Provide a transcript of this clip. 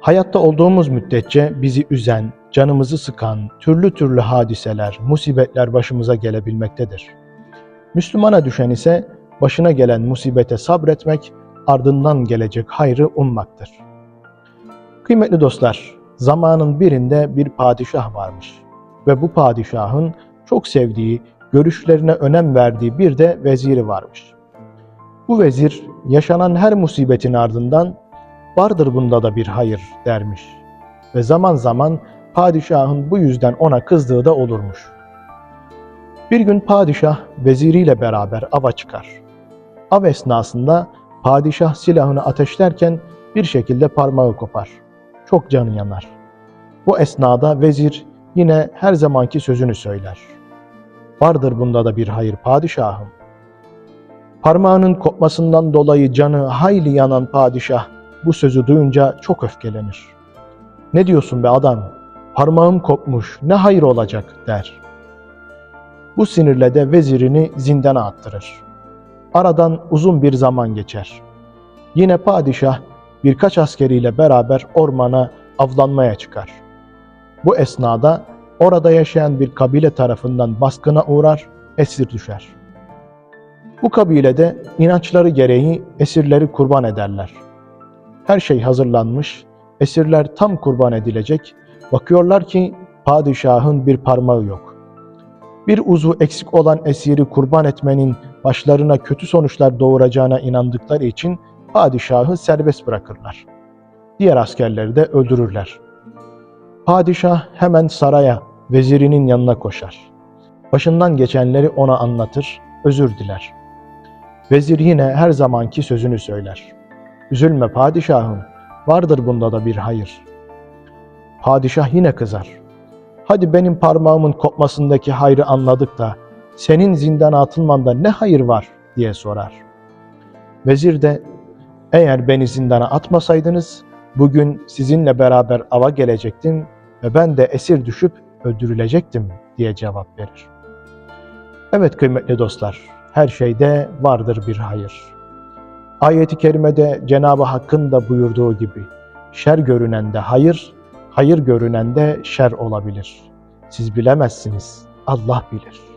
Hayatta olduğumuz müddetçe bizi üzen, canımızı sıkan türlü türlü hadiseler, musibetler başımıza gelebilmektedir. Müslümana düşen ise başına gelen musibete sabretmek, ardından gelecek hayrı ummaktır. Kıymetli dostlar, zamanın birinde bir padişah varmış ve bu padişahın çok sevdiği, görüşlerine önem verdiği bir de veziri varmış. Bu vezir yaşanan her musibetin ardından vardır bunda da bir hayır dermiş. Ve zaman zaman padişahın bu yüzden ona kızdığı da olurmuş. Bir gün padişah veziriyle beraber ava çıkar. Av esnasında padişah silahını ateşlerken bir şekilde parmağı kopar. Çok canı yanar. Bu esnada vezir yine her zamanki sözünü söyler. Vardır bunda da bir hayır padişahım. Parmağının kopmasından dolayı canı hayli yanan padişah bu sözü duyunca çok öfkelenir. Ne diyorsun be adam? Parmağım kopmuş, ne hayır olacak der. Bu sinirle de vezirini zindana attırır. Aradan uzun bir zaman geçer. Yine padişah birkaç askeriyle beraber ormana avlanmaya çıkar. Bu esnada orada yaşayan bir kabile tarafından baskına uğrar, esir düşer. Bu kabilede inançları gereği esirleri kurban ederler. Her şey hazırlanmış, esirler tam kurban edilecek. Bakıyorlar ki padişahın bir parmağı yok. Bir uzu eksik olan esiri kurban etmenin başlarına kötü sonuçlar doğuracağına inandıkları için padişahı serbest bırakırlar. Diğer askerleri de öldürürler. Padişah hemen saraya, vezirinin yanına koşar. Başından geçenleri ona anlatır, özür diler. Vezir yine her zamanki sözünü söyler. Üzülme padişahım, vardır bunda da bir hayır. Padişah yine kızar. Hadi benim parmağımın kopmasındaki hayrı anladık da senin zindana atılmanda ne hayır var diye sorar. Vezir de eğer beni zindana atmasaydınız bugün sizinle beraber ava gelecektim ve ben de esir düşüp öldürülecektim diye cevap verir. Evet kıymetli dostlar, her şeyde vardır bir hayır. Ayet-i kerimede Cenab-ı Hakk'ın da buyurduğu gibi şer görünende hayır, hayır görünende şer olabilir. Siz bilemezsiniz, Allah bilir.